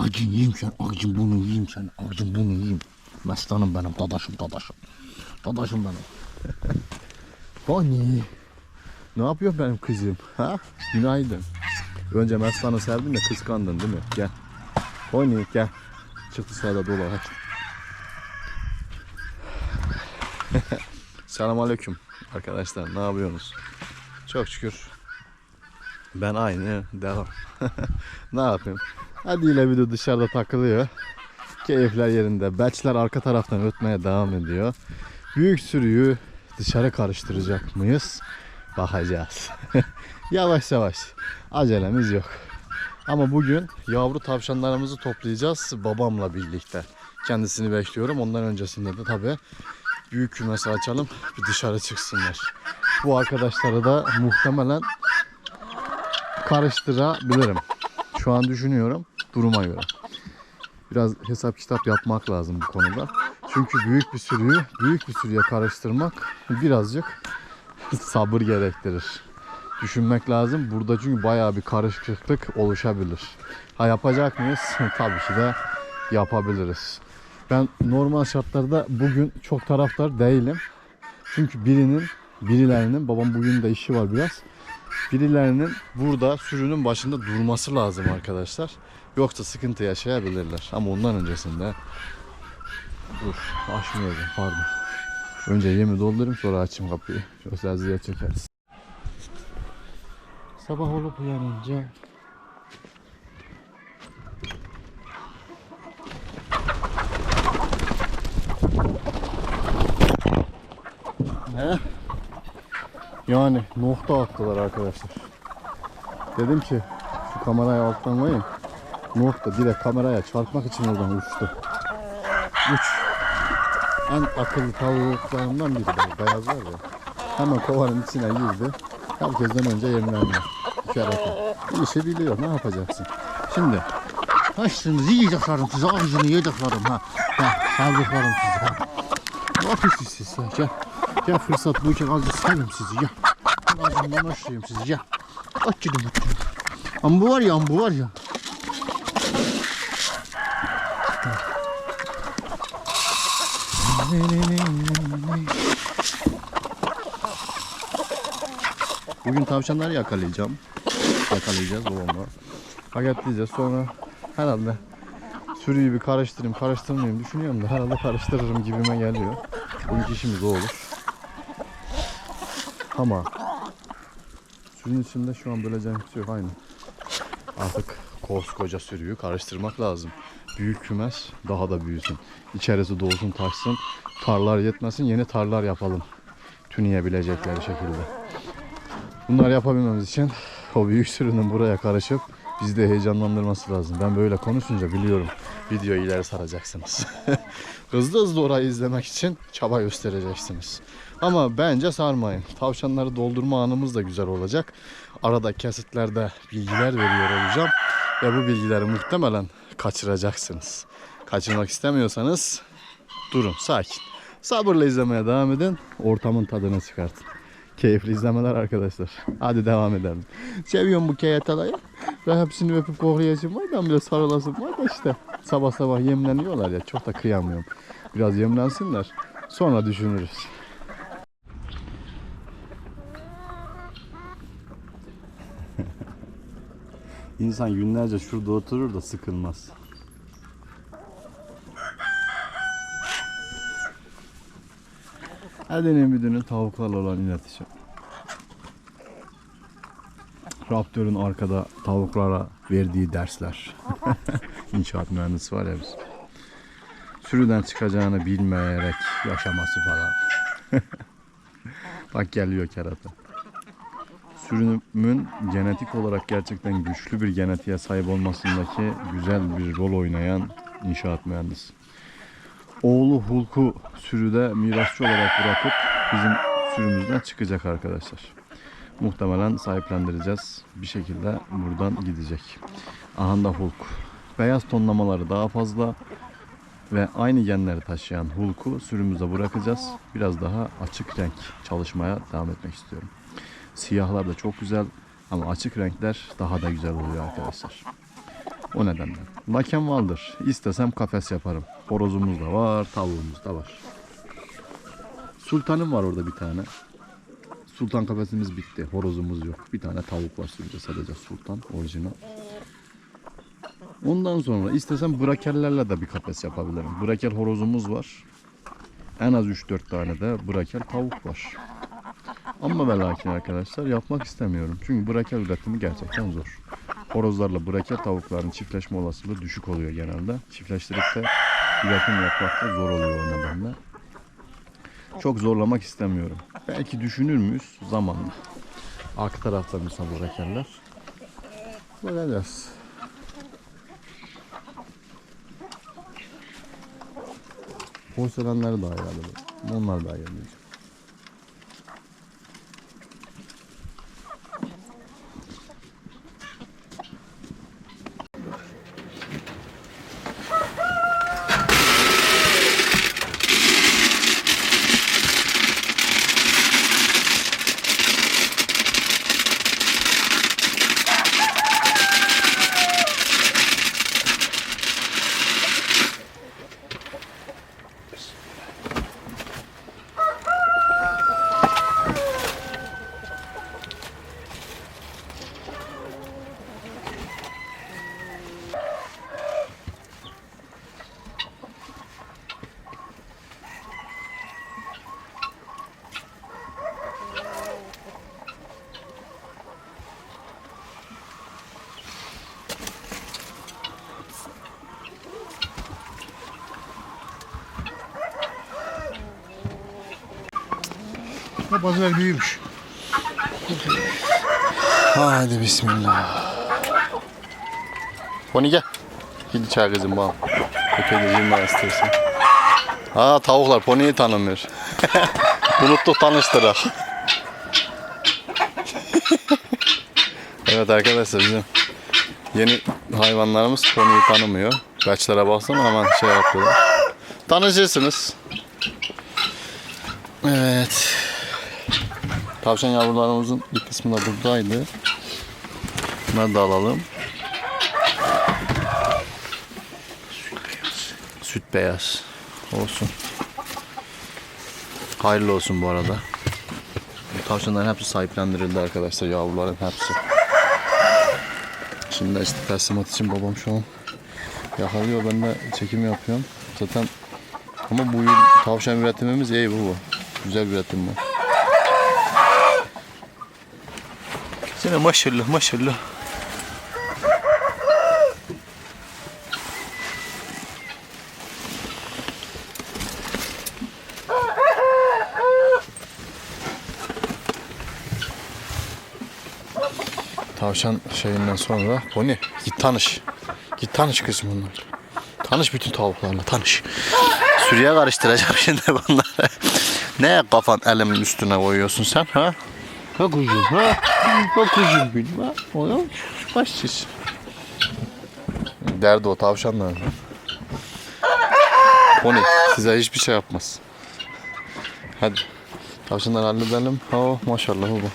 Acın yiyeyim sen, acın bunu yiyeyim sen, acın bunu yiyeyim. Mestanım benim, dadaşım, dadaşım. Dadaşım benim. Bonnie. Ne yapıyor benim kızım? Ha? Günaydın. Önce Mestan'ı sevdin de kıskandın değil mi? Gel. Bonnie gel. Çık dışarıda dolaş. Selamünaleyküm arkadaşlar. Ne yapıyorsunuz? Çok şükür. Ben aynı devam. ne yapayım? Hadi ile bir dışarıda takılıyor. Keyifler yerinde. Belçler arka taraftan ötmeye devam ediyor. Büyük sürüyü dışarı karıştıracak mıyız? Bakacağız. yavaş yavaş. Acelemiz yok. Ama bugün yavru tavşanlarımızı toplayacağız babamla birlikte. Kendisini bekliyorum. Ondan öncesinde de tabii büyük kümesi açalım. Bir dışarı çıksınlar. Bu arkadaşları da muhtemelen karıştırabilirim. Şu an düşünüyorum duruma göre. Biraz hesap kitap yapmak lazım bu konuda. Çünkü büyük bir sürüyü büyük bir sürüye karıştırmak birazcık sabır gerektirir. Düşünmek lazım. Burada çünkü bayağı bir karışıklık oluşabilir. Ha yapacak mıyız? Tabii ki de yapabiliriz. Ben normal şartlarda bugün çok taraftar değilim. Çünkü birinin, birilerinin, babam bugün de işi var biraz. Birilerinin burada sürünün başında durması lazım arkadaşlar. Yoksa sıkıntı yaşayabilirler. Ama ondan öncesinde Dur açmayacağım pardon. Önce yemi doldurayım sonra açayım kapıyı. Yoksa eziyet çekeriz. Sabah olup uyanınca Ne? Yani nokta attılar arkadaşlar. Dedim ki şu kamerayı alttan koyayım. Nokta direkt kameraya çarpmak için oradan uçtu. Uç. En akıllı tavuklarımdan biri bu beyazlar ya. Hemen kovanın içine girdi. Herkesten önce yemlendi. İşareti. Bir işi biliyor ne yapacaksın. Şimdi Açtınız yiyeceklerim size ağzını yiyeceklerim ha. Ha saldıklarım size ha. Ne yapıyorsunuz siz ya? Gel. Gel fırsat bu için azıcık seveyim sizi gel. Ağzımdan aşağıyım sizi gel. Aç gidin aç gidin. Ama bu var ya ama bu var ya. Bugün tavşanları yakalayacağım. Yakalayacağız babamla. Paketleyeceğiz sonra herhalde sürüyü bir karıştırayım karıştırmayayım düşünüyorum da herhalde karıştırırım gibime geliyor. Bugünkü işimiz o olur. Ama sürünün içinde şu an böleceğim hiçbir şey yok aynı. Artık koskoca sürüyü karıştırmak lazım. Büyük kümes daha da büyüsün. İçerisi dolsun taşsın. Tarlar yetmesin yeni tarlar yapalım. Tüneyebilecekleri şekilde. Bunları yapabilmemiz için o büyük sürünün buraya karışıp bizi de heyecanlandırması lazım. Ben böyle konuşunca biliyorum videoyu ileri saracaksınız. hızlı hızlı orayı izlemek için çaba göstereceksiniz. Ama bence sarmayın. Tavşanları doldurma anımız da güzel olacak. Arada kesitlerde bilgiler veriyor olacağım. Ve bu bilgileri muhtemelen kaçıracaksınız. Kaçırmak istemiyorsanız durun sakin. Sabırla izlemeye devam edin. Ortamın tadını çıkartın. Keyifli izlemeler arkadaşlar. Hadi devam edelim. Seviyorum bu keyatalayı. Ve hepsini öpüp koklayasım var. Ben bile sarılasım var da işte. Sabah sabah yemleniyorlar ya. Çok da kıyamıyorum. Biraz yemlensinler. Sonra düşünürüz. İnsan günlerce şurada oturur da sıkılmaz. Edenin müdürünün tavuklarla olan iletişim. Raptör'ün arkada tavuklara verdiği dersler. İnşaat mühendisi var ya biz. Sürüden çıkacağını bilmeyerek yaşaması falan. Bak geliyor kerata. Sürünümün genetik olarak gerçekten güçlü bir genetiğe sahip olmasındaki güzel bir rol oynayan inşaat mühendisi. Oğlu Hulk'u sürüde mirasçı olarak bırakıp bizim sürümüzden çıkacak arkadaşlar. Muhtemelen sahiplendireceğiz. Bir şekilde buradan gidecek. Aha da Hulk. Beyaz tonlamaları daha fazla ve aynı genleri taşıyan Hulk'u sürümüze bırakacağız. Biraz daha açık renk çalışmaya devam etmek istiyorum. Siyahlar da çok güzel ama açık renkler daha da güzel oluyor arkadaşlar. O nedenle. Laken vardır. İstesem kafes yaparım. Horozumuz da var, tavuğumuz da var. Sultanım var orada bir tane. Sultan kafesimiz bitti. Horozumuz yok. Bir tane tavuk var sürüde sadece sultan orijinal. Ondan sonra istesem brakellerle de bir kafes yapabilirim. Brakel horozumuz var. En az 3-4 tane de brakel tavuk var. Ama ve lakin arkadaşlar yapmak istemiyorum. Çünkü brakel üretimi gerçekten zor. Horozlarla brakel tavukların çiftleşme olasılığı düşük oluyor genelde. Çiftleştirip de üretim yapmak da zor oluyor o nedenle. Çok zorlamak istemiyorum. Belki düşünür müyüz? Zamanla. Arka tarafta mesela brakeller. Bakacağız. Porselenler daha bu. Onlar daha geliyor. Pazar büyümüş. Hadi bismillah. Pony gel. Git içeri kızım bana. Öte gözüm var istersen. Ha tavuklar Pony'yi tanımıyor. Unuttuk tanıştırak. evet arkadaşlar bizim yeni hayvanlarımız Pony'yi tanımıyor. Kaçlara baksana hemen şey yapıyorlar. Tanışırsınız. Evet. Tavşan yavrularımızın bir kısmı da buradaydı. Bunları da alalım. Süt beyaz. Olsun. Hayırlı olsun bu arada. Bu tavşanların hepsi sahiplendirildi arkadaşlar. Yavruların hepsi. Şimdi de işte teslimat için babam şu an yakalıyor. Ben de çekim yapıyorum. Zaten ama bu tavşan üretimimiz iyi bu. Güzel bir üretim bu. Sana maşallah maşallah. Tavşan şeyinden sonra Pony git tanış. Git tanış kızım bunlarla. Tanış bütün tavuklarla tanış. Sürüye karıştıracağım şimdi bunları. ne kafan elimin üstüne koyuyorsun sen ha? Ha kuzum ha? Ha kuzum benim ha? Oğlum başsız. Derdi o tavşanlar. Pony size hiçbir şey yapmaz. Hadi. Tavşanları halledelim. Ha maşallah baba.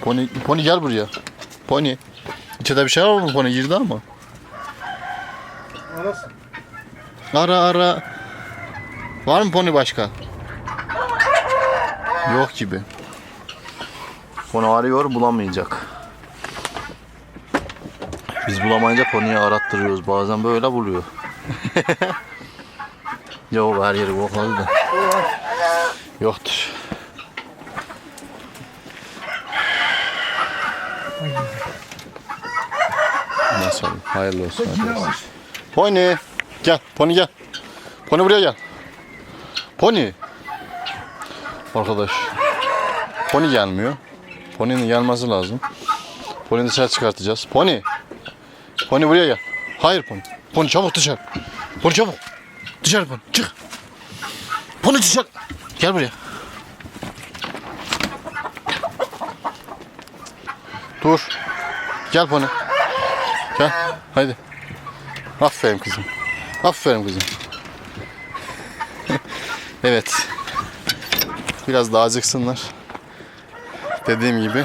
Pony, Pony gel buraya. Pony. İçeride bir şey var mı Pony? Girdi ama. Arasın. Ara ara. Var mı Pony başka? Yok gibi. Pony arıyor bulamayacak. Biz bulamayınca Pony'yi arattırıyoruz. Bazen böyle buluyor. Yok her yeri kokladı da. Yoktur. Nasıl? Hayırlı olsun. Arkadaşlar. var. Pony. Gel. Pony gel. Pony buraya gel. Pony. Arkadaş. Pony gelmiyor. Pony'nin gelmesi lazım. Pony'yi dışarı çıkartacağız. Pony. Pony buraya gel. Hayır Pony. Pony çabuk dışarı. Pony çabuk. Dışarı Pony. Çık. Pony dışarı. Gel buraya. Dur. Gel Pony. Gel. Haydi. Aferin kızım. Aferin kızım. evet. Biraz daha acıksınlar. Dediğim gibi.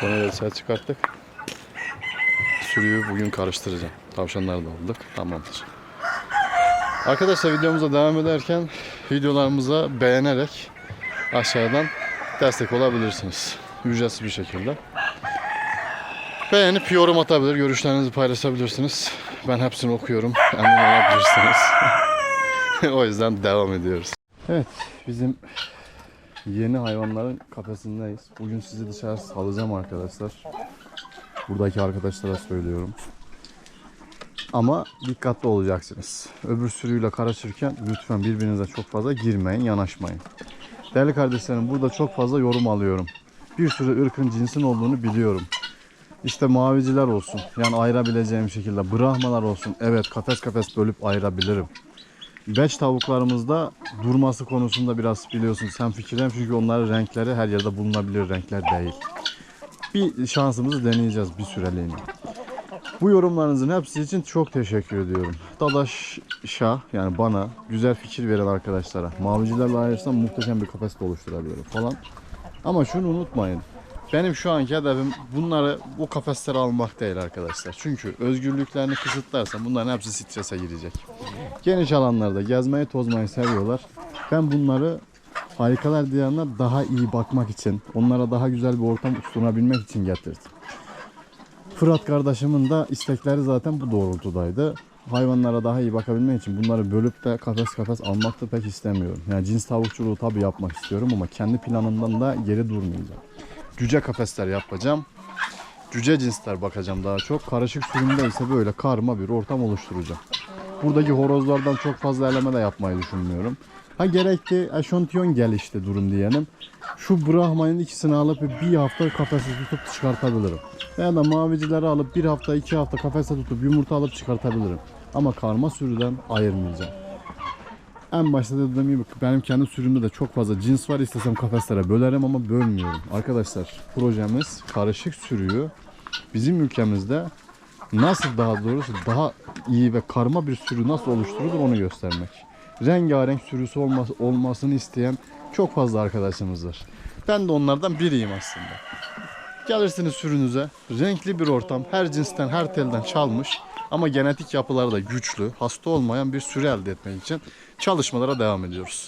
Konuyu da dışarı çıkarttık. Sürüyü bugün karıştıracağım. Tavşanları da aldık. Tamamdır. Arkadaşlar videomuza devam ederken videolarımıza beğenerek aşağıdan destek olabilirsiniz. Ücretsiz bir şekilde. Beğenip yorum atabilir, görüşlerinizi paylaşabilirsiniz. Ben hepsini okuyorum. Emin olabilirsiniz. o yüzden devam ediyoruz. Evet, bizim yeni hayvanların kafesindeyiz. Bugün sizi dışarı salacağım arkadaşlar. Buradaki arkadaşlara söylüyorum. Ama dikkatli olacaksınız. Öbür sürüyle karışırken lütfen birbirinize çok fazla girmeyin, yanaşmayın. Değerli kardeşlerim burada çok fazla yorum alıyorum. Bir sürü ırkın cinsin olduğunu biliyorum. İşte maviciler olsun. Yani ayırabileceğim şekilde. Brahmalar olsun. Evet kafes kafes bölüp ayırabilirim. Beç tavuklarımızda durması konusunda biraz biliyorsun sen fikirlerim çünkü onların renkleri her yerde bulunabilir renkler değil. Bir şansımızı deneyeceğiz bir süreliğine. Bu yorumlarınızın hepsi için çok teşekkür ediyorum. Dadaş Şah yani bana güzel fikir veren arkadaşlara. Mavicilerle ayırsam muhteşem bir kafes de oluşturabilirim falan. Ama şunu unutmayın. Benim şu anki hedefim bunları bu kafeslere almak değil arkadaşlar. Çünkü özgürlüklerini kısıtlarsam bunların hepsi strese girecek. Geniş alanlarda gezmeyi tozmayı seviyorlar. Ben bunları harikalar diyarına daha iyi bakmak için, onlara daha güzel bir ortam sunabilmek için getirdim. Fırat kardeşimin de istekleri zaten bu doğrultudaydı. Hayvanlara daha iyi bakabilmek için bunları bölüp de kafes kafes almak da pek istemiyorum. Yani cins tavukçuluğu tabii yapmak istiyorum ama kendi planımdan da geri durmayacağım. Cüce kafesler yapacağım. Cüce cinsler bakacağım daha çok. Karışık sürümde ise böyle karma bir ortam oluşturacağım. Buradaki horozlardan çok fazla eleme de yapmayı düşünmüyorum. Ha gerekti eşantiyon gelişti durum diyelim. Şu Brahman'ın ikisini alıp bir hafta kafese tutup çıkartabilirim. Veya da mavicileri alıp bir hafta iki hafta kafese tutup yumurta alıp çıkartabilirim. Ama karma sürüden ayırmayacağım. En başta da dediğim gibi benim kendi sürümde de çok fazla cins var. İstesem kafeslere bölerim ama bölmüyorum. Arkadaşlar projemiz karışık sürüyü bizim ülkemizde nasıl daha doğrusu daha iyi ve karma bir sürü nasıl oluşturulur onu göstermek. Rengarenk sürüsü olması, olmasını isteyen çok fazla arkadaşımız var. Ben de onlardan biriyim aslında. Gelirsiniz sürünüze, renkli bir ortam, her cinsten, her telden çalmış ama genetik yapıları da güçlü, hasta olmayan bir sürü elde etmek için çalışmalara devam ediyoruz.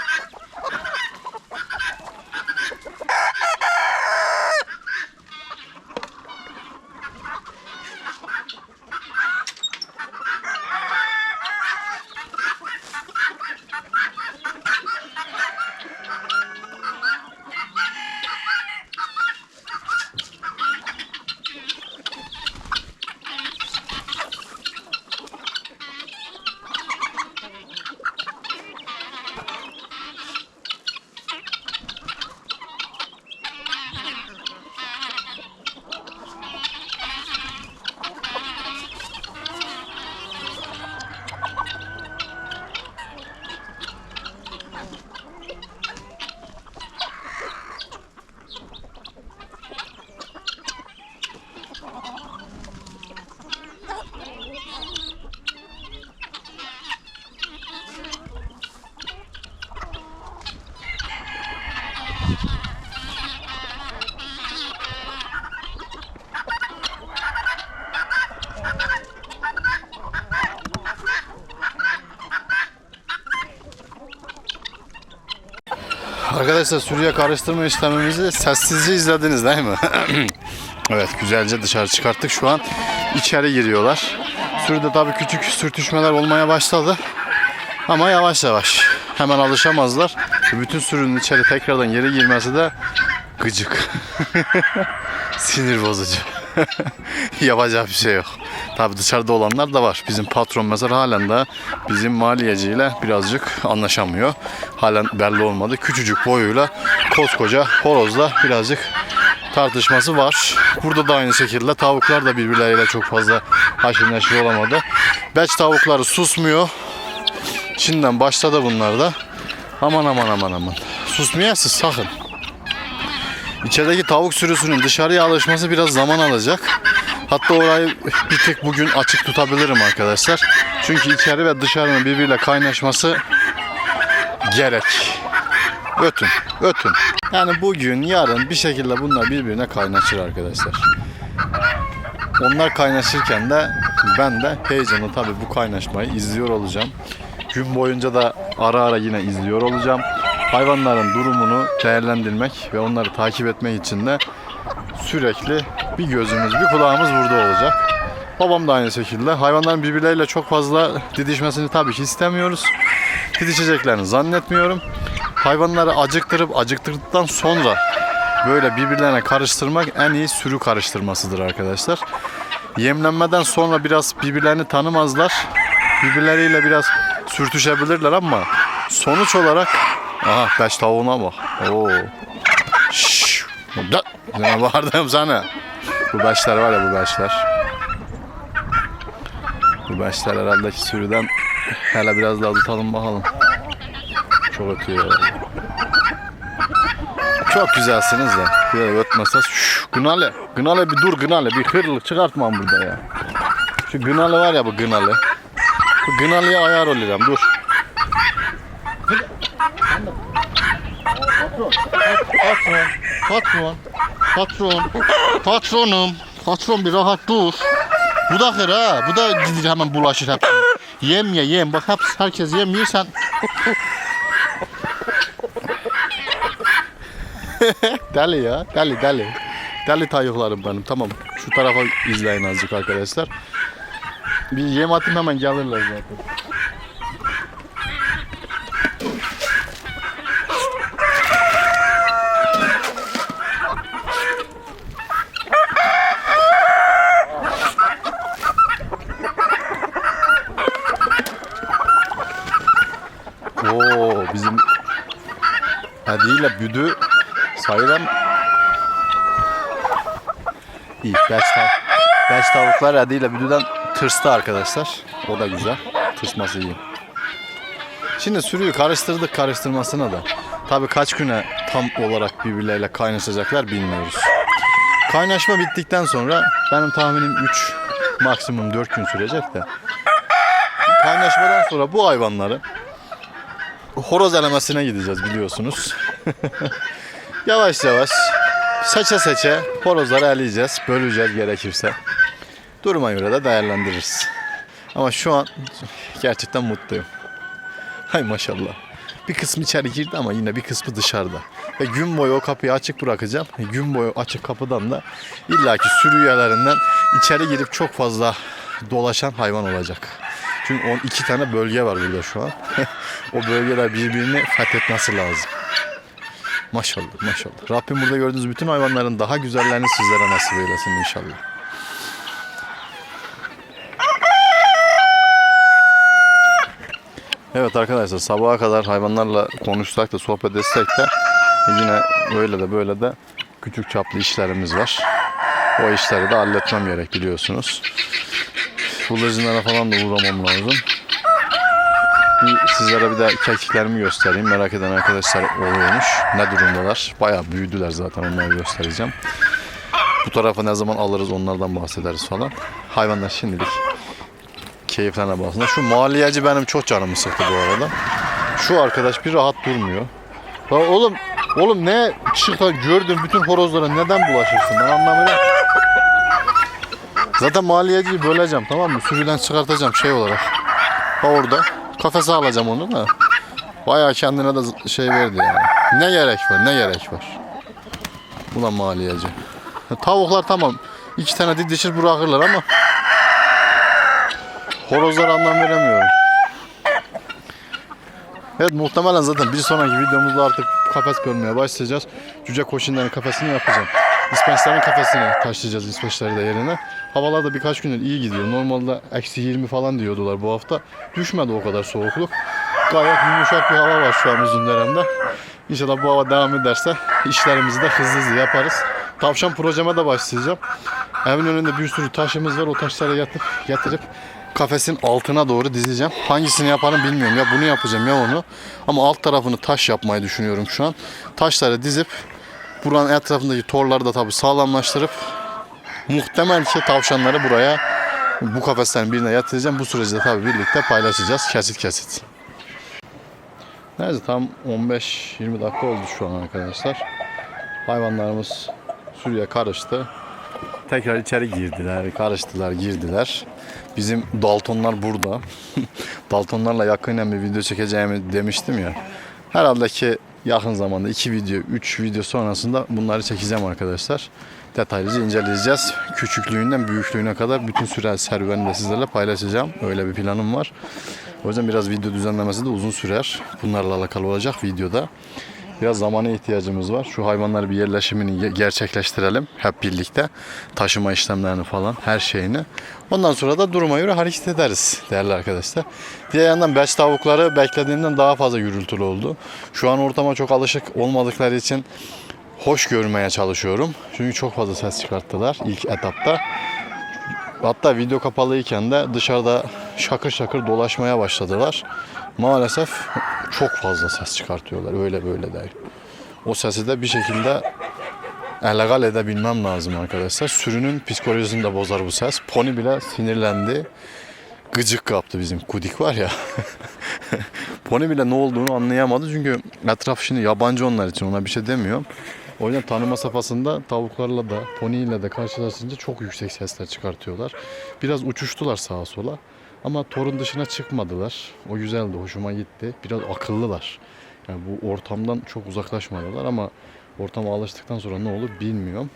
Arkadaşlar sürüye karıştırma işlemimizi sessizce izlediniz değil mi? evet güzelce dışarı çıkarttık. Şu an içeri giriyorlar. Sürüde tabii küçük sürtüşmeler olmaya başladı. Ama yavaş yavaş. Hemen alışamazlar. Bütün sürünün içeri tekrardan geri girmesi de gıcık. Sinir bozucu. Yapacak bir şey yok. Tabi dışarıda olanlar da var. Bizim patron mesela halen de bizim maliyeciyle birazcık anlaşamıyor. Halen belli olmadı. Küçücük boyuyla koskoca horozla birazcık tartışması var. Burada da aynı şekilde tavuklar da birbirleriyle çok fazla haşır neşir olamadı. Beç tavukları susmuyor. Şimdiden başladı bunlar da. Aman aman aman aman. Susmayasın sakın. İçerideki tavuk sürüsünün dışarıya alışması biraz zaman alacak. Hatta orayı bir tek bugün açık tutabilirim arkadaşlar. Çünkü içeri ve dışarının birbiriyle kaynaşması gerek. Ötün, ötün. Yani bugün, yarın bir şekilde bunlar birbirine kaynaşır arkadaşlar. Onlar kaynaşırken de ben de heyecanla tabii bu kaynaşmayı izliyor olacağım. Gün boyunca da ara ara yine izliyor olacağım. Hayvanların durumunu değerlendirmek ve onları takip etmek için de sürekli bir gözümüz, bir kulağımız burada olacak. Babam da aynı şekilde. Hayvanların birbirleriyle çok fazla didişmesini tabii ki istemiyoruz. Didişeceklerini zannetmiyorum. Hayvanları acıktırıp acıktırdıktan sonra böyle birbirlerine karıştırmak en iyi sürü karıştırmasıdır arkadaşlar. Yemlenmeden sonra biraz birbirlerini tanımazlar. Birbirleriyle biraz sürtüşebilirler ama sonuç olarak aha beş tavuğuna bak. Oo. Şşş. Da. Ne bağırdım sana. Bu beşler var ya bu beşler. Bu beşler herhalde sürüden hele biraz daha tutalım bakalım. Çok ötüyor ya. Çok güzelsiniz de. Böyle ötmezseniz. Şşş, Gınale. Gınale bir dur Gınale. Bir hırlık çıkartmam burada ya. Şu Gınale var ya bu Gınale. Bu Gınale'ye ayar olurum. Dur. Patron. Patron. Patron. Patronum. Patron bir rahat dur. Bu da hır ha. Bu da gidir hemen bulaşır hep. Yem ye yem. Bak hep herkes yemiyor sen. deli ya. Deli deli. Deli tayıklarım benim. Tamam. Şu tarafa izleyin azıcık arkadaşlar. Bir yem atayım hemen gelirler zaten. Oo bizim hediyle büdü sayılan iyi. Beş, tav beş tavuklar hediyle büdüden tırstı arkadaşlar. O da güzel. Tırsması iyi. Şimdi sürüyü karıştırdık karıştırmasına da. Tabii kaç güne tam olarak birbirleriyle kaynaşacaklar bilmiyoruz. Kaynaşma bittikten sonra benim tahminim 3 maksimum 4 gün sürecek de. Kaynaşmadan sonra bu hayvanları horoz elemesine gideceğiz biliyorsunuz. yavaş yavaş seçe seçe horozları eleyeceğiz, böleceğiz gerekirse. Duruma göre de değerlendiririz. Ama şu an gerçekten mutluyum. Hay maşallah. Bir kısmı içeri girdi ama yine bir kısmı dışarıda. Ve gün boyu o kapıyı açık bırakacağım. Gün boyu açık kapıdan da illaki sürü üyelerinden içeri girip çok fazla dolaşan hayvan olacak. Çünkü on iki tane bölge var burada şu an. o bölgeler birbirini fethetmesi lazım. Maşallah maşallah. Rabbim burada gördüğünüz bütün hayvanların daha güzellerini sizlere nasip eylesin inşallah. Evet arkadaşlar sabaha kadar hayvanlarla konuşsak da sohbet etsek de yine öyle de böyle de küçük çaplı işlerimiz var. O işleri de halletmem gerek biliyorsunuz. Bıldırcınlara falan da uğramam lazım. Sizlere bir de kekiklerimi göstereyim. Merak eden arkadaşlar oluyormuş. Ne durumdalar? Bayağı büyüdüler zaten onları göstereceğim. Bu tarafa ne zaman alırız onlardan bahsederiz falan. Hayvanlar şimdilik keyiflerine basınlar. Şu maliyeci benim çok canımı sıktı bu arada. Şu arkadaş bir rahat durmuyor. Ya oğlum oğlum ne çıktı gördüm bütün horozlara neden bulaşırsın ben anlamıyorum. Zaten maliyeciyi böleceğim tamam mı? Sürüden çıkartacağım şey olarak. Ha orada. Kafese alacağım onu da. Bayağı kendine de şey verdi yani. Ne gerek var ne gerek var. Ulan maliyeci. Tavuklar tamam. iki tane didişir bırakırlar ama horozlar anlam veremiyorum. Evet muhtemelen zaten bir sonraki videomuzda artık kafes bölmeye başlayacağız. Cüce koşinlerin kafesini yapacağım. İspençlerin kafesini taşıyacağız ispençleri de yerine. Havalar da birkaç gündür iyi gidiyor. Normalde eksi 20 falan diyordular bu hafta. Düşmedi o kadar soğukluk. Gayet yumuşak bir hava var şu an Uzundere'mde. İnşallah bu hava devam ederse işlerimizi de hızlı hızlı yaparız. Tavşan projeme de başlayacağım. Evin önünde bir sürü taşımız var. O taşları yatıp, getirip kafesin altına doğru dizeceğim. Hangisini yaparım bilmiyorum. Ya bunu yapacağım ya onu. Ama alt tarafını taş yapmayı düşünüyorum şu an. Taşları dizip buranın etrafındaki torları da tabii sağlamlaştırıp muhtemel ki tavşanları buraya bu kafeslerin birine yatıracağım. Bu süreci de tabii birlikte paylaşacağız kesit kesit. Neyse tam 15-20 dakika oldu şu an arkadaşlar. Hayvanlarımız sürüye karıştı. Tekrar içeri girdiler, karıştılar, girdiler. Bizim Daltonlar burada. Daltonlarla yakinen bir video çekeceğimi demiştim ya. Herhalde ki yakın zamanda 2 video, 3 video sonrasında bunları çekeceğim arkadaşlar. Detaylıca inceleyeceğiz. Küçüklüğünden büyüklüğüne kadar bütün süre serüvenini de sizlerle paylaşacağım. Öyle bir planım var. O yüzden biraz video düzenlemesi de uzun sürer. Bunlarla alakalı olacak videoda. Biraz zamana ihtiyacımız var. Şu hayvanları bir yerleşimini ge- gerçekleştirelim hep birlikte. Taşıma işlemlerini falan her şeyini. Ondan sonra da duruma göre hareket ederiz değerli arkadaşlar. Diğer yandan beş tavukları beklediğimden daha fazla gürültülü oldu. Şu an ortama çok alışık olmadıkları için hoş görmeye çalışıyorum. Çünkü çok fazla ses çıkarttılar ilk etapta. Hatta video kapalıyken de dışarıda şakır şakır dolaşmaya başladılar. Maalesef çok fazla ses çıkartıyorlar. Öyle böyle değil. O sesi de bir şekilde illegal edebilmem lazım arkadaşlar. Sürünün psikolojisini de bozar bu ses. Pony bile sinirlendi. Gıcık kaptı bizim kudik var ya. Pony bile ne olduğunu anlayamadı çünkü etraf şimdi yabancı onlar için ona bir şey demiyorum. O yüzden tanıma safhasında tavuklarla da pony ile de karşılaşınca çok yüksek sesler çıkartıyorlar. Biraz uçuştular sağa sola ama torun dışına çıkmadılar. O güzeldi, hoşuma gitti. Biraz akıllılar. Yani bu ortamdan çok uzaklaşmadılar ama ortama alıştıktan sonra ne olur bilmiyorum.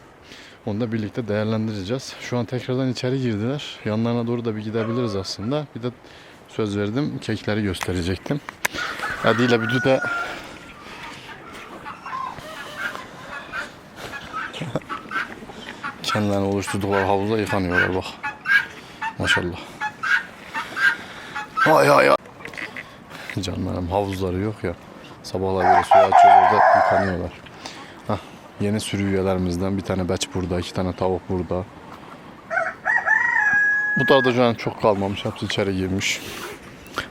Onu da birlikte değerlendireceğiz. Şu an tekrardan içeri girdiler. Yanlarına doğru da bir gidebiliriz aslında. Bir de söz verdim kekleri gösterecektim. Hadi ile de kendilerini oluşturdukları havuzda yıkanıyorlar bak. Maşallah. Ay ay ay. Canlarım havuzları yok ya. Sabahlar böyle suyu açıyor orada yıkanıyorlar. Hah, yeni sürü üyelerimizden bir tane beç burada, iki tane tavuk burada. Bu tarafta şu an çok kalmamış. Hepsi içeri girmiş.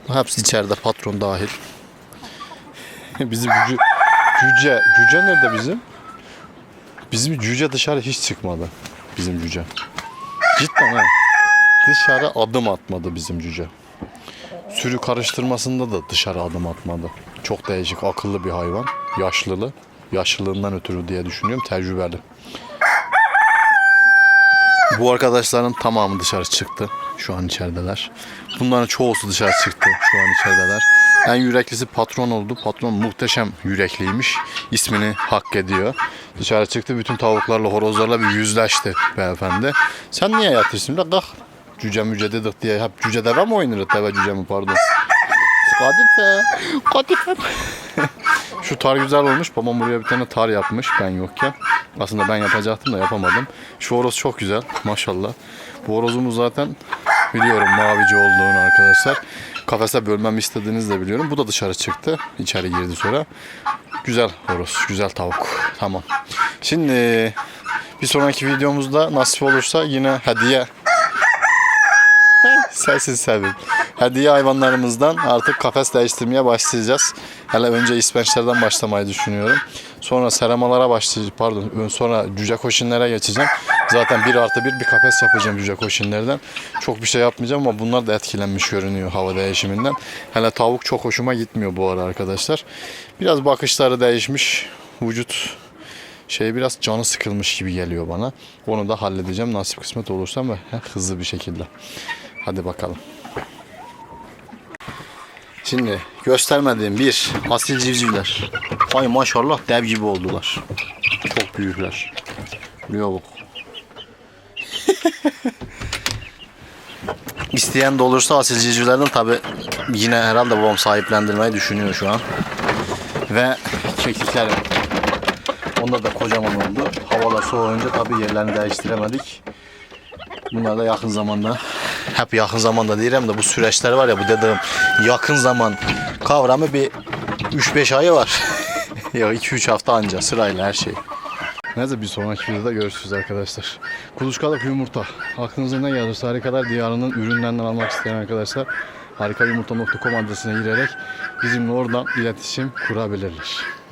Hepsi içeride patron dahil. bizim cüce, cüce, cüce nerede bizim? Bizim cüce dışarı hiç çıkmadı. Bizim cüce. Cidden ha. Dışarı adım atmadı bizim cüce. Sürü karıştırmasında da dışarı adım atmadı. Çok değişik, akıllı bir hayvan. Yaşlılı. Yaşlılığından ötürü diye düşünüyorum. Tecrübeli. Bu arkadaşların tamamı dışarı çıktı. Şu an içerideler. Bunların çoğusu dışarı çıktı. Şu an içerideler. En yüreklisi patron oldu. Patron muhteşem yürekliymiş. İsmini hak ediyor. Dışarı çıktı. Bütün tavuklarla, horozlarla bir yüzleşti beyefendi. Sen niye yatırsın? Kalk. Cüce müce dedik diye. Hep cüce deve mi oynarız? Deve cüce mi pardon. Kadife. Kadife. Şu tar güzel olmuş. Babam buraya bir tane tar yapmış ben yokken. Aslında ben yapacaktım da yapamadım. Şu horoz çok güzel maşallah. Bu horozumuz zaten biliyorum mavici olduğunu arkadaşlar. Kafese bölmemi istediğinizi de biliyorum. Bu da dışarı çıktı. İçeri girdi sonra. Güzel horoz, güzel tavuk. Tamam. Şimdi bir sonraki videomuzda nasip olursa yine hediye Sensiz sevdim. Hediye hayvanlarımızdan artık kafes değiştirmeye başlayacağız. Hele önce ispençlerden başlamayı düşünüyorum. Sonra seramalara başlayacağım. Pardon. Sonra cüce koşinlere geçeceğim. Zaten bir artı bir bir kafes yapacağım cüce koşinlerden. Çok bir şey yapmayacağım ama bunlar da etkilenmiş görünüyor hava değişiminden. Hele tavuk çok hoşuma gitmiyor bu ara arkadaşlar. Biraz bakışları değişmiş. Vücut şey biraz canı sıkılmış gibi geliyor bana. Onu da halledeceğim nasip kısmet olursa ve hızlı bir şekilde. Hadi bakalım. Şimdi göstermediğim bir asil civcivler. Ay maşallah dev gibi oldular. Çok büyükler. Buraya bak. İsteyen de olursa asil civcivlerden tabi yine herhalde babam sahiplendirmeyi düşünüyor şu an. Ve kekliklerim. Onda da kocaman oldu. Havalar soğuyunca tabi yerlerini değiştiremedik. Bunlar da yakın zamanda hep yakın zamanda değilim de bu süreçler var ya bu dediğim yakın zaman kavramı bir 3-5 ayı var. ya 2-3 hafta anca sırayla her şey. Neyse bir sonraki videoda görüşürüz arkadaşlar. Kuluçkalık yumurta. Aklınıza ne gelirse Harikalar Diyarı'nın ürünlerinden almak isteyen arkadaşlar harikayumurta.com adresine girerek bizimle oradan iletişim kurabilirler.